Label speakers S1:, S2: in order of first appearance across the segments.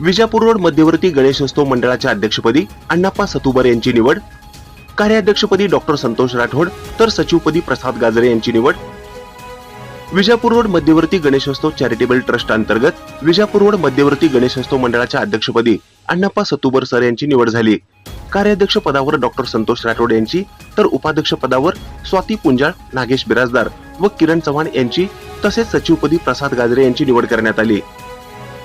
S1: Vijapur road मध्यवर्ती गणेशोत्सव मंडळाच्या अध्यक्षपदी अण्णाप्पा सतुबर यांची निवड कार्याध्यक्षपदी डॉक्टर संतोष राठोड तर सचिवपदी प्रसाद गाजरे यांची निवड. विजापूर रोड मध्यवर्ती गणेशोत्सव चॅरिटेबल ट्रस्ट अंतर्गत विजापूर रोड मध्यवर्ती गणेशोत्सव मंडळाच्या अध्यक्षपदी अण्णाप्पा सतुबर सर यांची निवड झाली. कार्याध्यक्ष पदावर डॉक्टर संतोष राठोड यांची तर उपाध्यक्ष पदावर स्वाती पुंजाळ नागेश बिराजदार व किरण चव्हाण यांची तसेच सचिवपदी प्रसाद गाजरे यांची निवड करण्यात आली.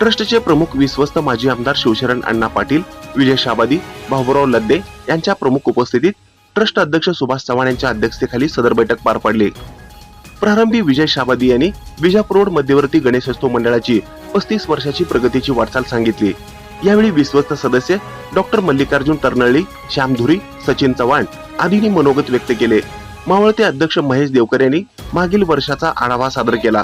S1: ट्रस्टचे प्रमुख विश्वस्त माजी आमदार शिवशरण अण्णा पाटील विजय शाबादी भाऊराव लद्दे यांच्या प्रमुख उपस्थितीत ट्रस्ट अध्यक्ष सुभाष चव्हाण यांच्या अध्यक्षतेखाली सदर बैठक पार पडली. प्रारंभी विजय शाबादी यांनी विजापूर रोड मध्यवर्ती गणेशोत्सव मंडळाची पस्तीस वर्षाची प्रगतीची वाटचाल सांगितली. यावेळी विश्वस्त सदस्य डॉक्टर मल्लिकार्जुन तरनळी श्याम धुरी सचिन चव्हाण आदींनी मनोगत व्यक्त केले. मावळते अध्यक्ष महेश देवकर यांनी मागील वर्षाचा आढावा सादर केला.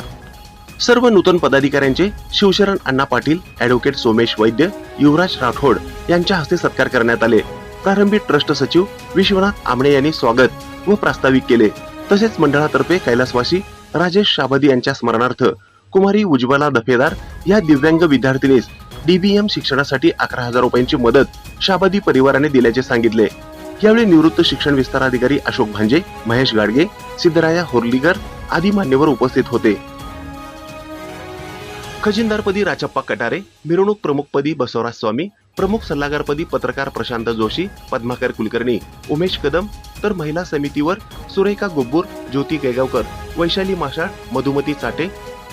S1: सर्व नूतन पदाधिकाऱ्यांचे शिवशरण अण्णा पाटील ऍडव्होकेट सोमेश वैद्य युवराज राठोड यांच्या हस्ते सत्कार करण्यात आले. प्रारंभी ट्रस्ट सचिव विश्वनाथ आमणे यांनी स्वागत व प्रास्ताविक केले. तसेच मंडळातर्फे कैलासवासी राजेश शाबदी यांच्या स्मरणार्थ कुमारी उज्ज्वला दफेदार या दिव्यांग विद्यार्थिनीस डीबीएम शिक्षणासाठी अकरा हजार रुपयांची मदत शाबदी परिवाराने दिल्याचे सांगितले. यावेळी निवृत्त शिक्षण विस्तार अधिकारी अशोक भांजे महेश गाडगे सिद्धराया होर्लीकर आदी मान्यवर उपस्थित होते. खजिनदारपदी राचप्पा कटारे मिरवणूक प्रमुखपदी बसवराज स्वामी प्रमुख सल्लागारपदी पत्रकार प्रशांत जोशी पद्माकर कुलकर्णी उमेश कदम तर महिला समितीवर सुरेखा गुब्बूर ज्योती गेगावकर वैशाली माशाळ मधुमती चाटे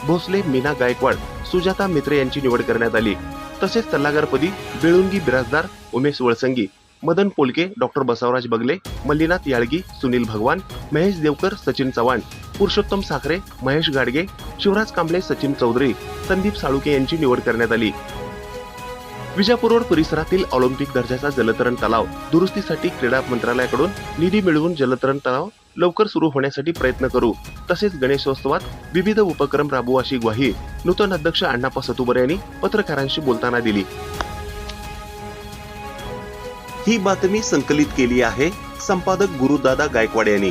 S1: भोसले मीना गायकवाड सुजाता मित्रे यांची निवड करण्यात आली. तसेच सल्लागारपदी बेळुंगी बिराजदार उमेश वळसंगी मदन पोलके डॉक्टर बसवराज बगले मल्लीनाथ याळगी सुनील भगवान महेश देवकर सचिन चव्हाण पुरुषोत्तम साखरे महेश गाडगे शिवराज कांबळे सचिन चौधरी संदीप साळुके यांची निवड करण्यात आली. विजापूर रोड परिसरातील ऑलिम्पिक दर्जाचा जलतरण तलाव दुरुस्तीसाठी क्रीडा मंत्रालयाकडून निधी मिळवून जलतरण तलाव लवकर सुरू होण्यासाठी प्रयत्न करू. तसेच गणेशोत्सवात विविध उपक्रम राबवू अशी ग्वाही नूतन अध्यक्ष अण्णाप्पा सतुबर यांनी पत्रकारांशी बोलताना दिली. ही बातमी संकलित केली आहे संपादक गुरुदादा गायकवाड यांनी.